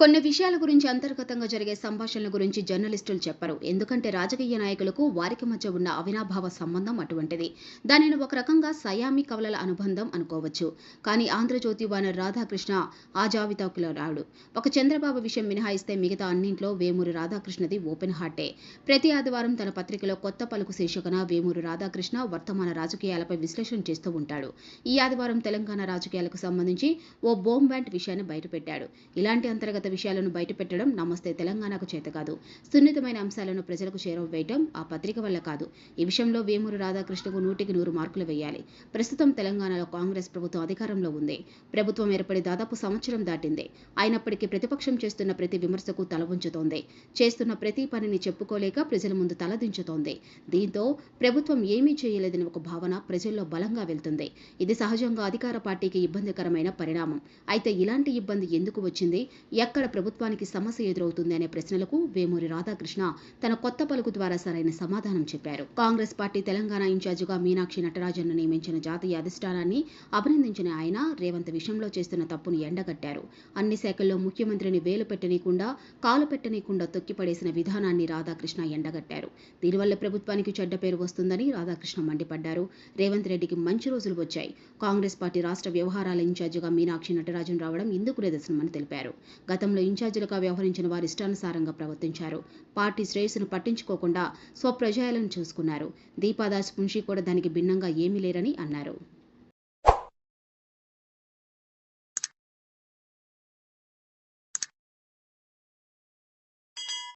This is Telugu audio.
కొన్ని విషయాల గురించి అంతర్గతంగా జరిగే సంభాషణల గురించి జర్నలిస్టులు చెప్పరు. ఎందుకంటే రాజకీయ నాయకులకు వారికి మధ్య ఉన్న అవినాభావ సంబంధం అటువంటిది. దానిని ఒక రకంగా సయామి కవలల అనుబంధం అనుకోవచ్చు. కానీ ఆంధ్రజ్యోతి వానర్ రాధాకృష్ణ ఆ జాబితాకులో రాడు. ఒక చంద్రబాబు విషయం మినహాయిస్తే మిగతా అన్నింట్లో వేమూరి రాధాకృష్ణది ఓపెన్ హార్టే. ప్రతి ఆదివారం తన పత్రికలో కొత్త పలుకు శీర్షికన వేమూరి రాధాకృష్ణ వర్తమాన రాజకీయాలపై విశ్లేషణ చేస్తూ ఉంటాడు. ఈ ఆదివారం తెలంగాణ రాజకీయాలకు సంబంధించి ఓ బోమ్ బ్యాంట్ విషయాన్ని బయటపెట్టాడు. ఇలాంటి అంతర్గత విషయాలను బయటపెట్టడం నమస్తే తెలంగాణకు చేత కాదు. సున్నితమైన అంశాలను ప్రజలకు చేరవేయటం ఆ పత్రిక వల్ల కాదు. ఈ విషయంలో వేమూరు రాధాకృష్ణకు నూటికి నూరు మార్కులు వేయాలి. ప్రస్తుతం తెలంగాణలో కాంగ్రెస్ ప్రభుత్వం అధికారంలో ఉంది. ప్రభుత్వం ఏర్పడి దాదాపు సంవత్సరం దాటింది. అయినప్పటికీ ప్రతిపక్షం చేస్తున్న ప్రతి విమర్శకు తల ఉంచుతోంది చేస్తున్న ప్రతి పనిని చెప్పుకోలేక ప్రజల ముందు తలదించుతోంది దీంతో ప్రభుత్వం ఏమీ చేయలేదని ఒక భావన ప్రజల్లో బలంగా వెళ్తుంది. ఇది సహజంగా అధికార పార్టీకి ఇబ్బందికరమైన పరిణామం. అయితే ఇలాంటి ఇబ్బంది ఎందుకు వచ్చింది? ఎక్కడ ప్రభుత్వానికి సమస్య ఎదురవుతుంది అనే ప్రశ్నలకు వేమూరి రాధాకృష్ణ తన కొత్త పలుకు ద్వారా సరైన సమాధానం చెప్పారు. కాంగ్రెస్ పార్టీ తెలంగాణ ఇన్ఛార్జిగా మీనాక్షి నటరాజన్ను నియమించిన జాతీయ అధిష్టానాన్ని అభినందించిన ఆయన రేవంత్ విషయంలో చేస్తున్న తప్పును ఎండగట్టారు. అన్ని శాఖల్లో ముఖ్యమంత్రిని వేలు పెట్టనీయకుండా కాలు పెట్టనీయకుండా తొక్కిపడేసిన విధానాన్ని రాధాకృష్ణ ఎండగట్టారు. దీనివల్ల ప్రభుత్వానికి చెడ్డ పేరు వస్తుందని రాధాకృష్ణ మండిపడ్డారు. రేవంత్ రెడ్డికి మంచి రోజులు వచ్చాయి. కాంగ్రెస్ పార్టీ రాష్ట్ర వ్యవహారాల ఇన్ఛార్జిగా మీనాక్షి నటరాజన్ రావడం ఇందుకు నిదర్శనమని తెలిపారు. గత గతంలో ఇన్ఛార్జీలుగా వ్యవహరించిన వారు ఇష్టానుసారంగా ప్రవర్తించారు. పార్టీ శ్రేయస్సును పట్టించుకోకుండా స్వప్రజాయాలను చూసుకున్నారు. దీపాదాస్ మున్షి కూడా దానికి భిన్నంగా ఏమీ లేరని అన్నారు.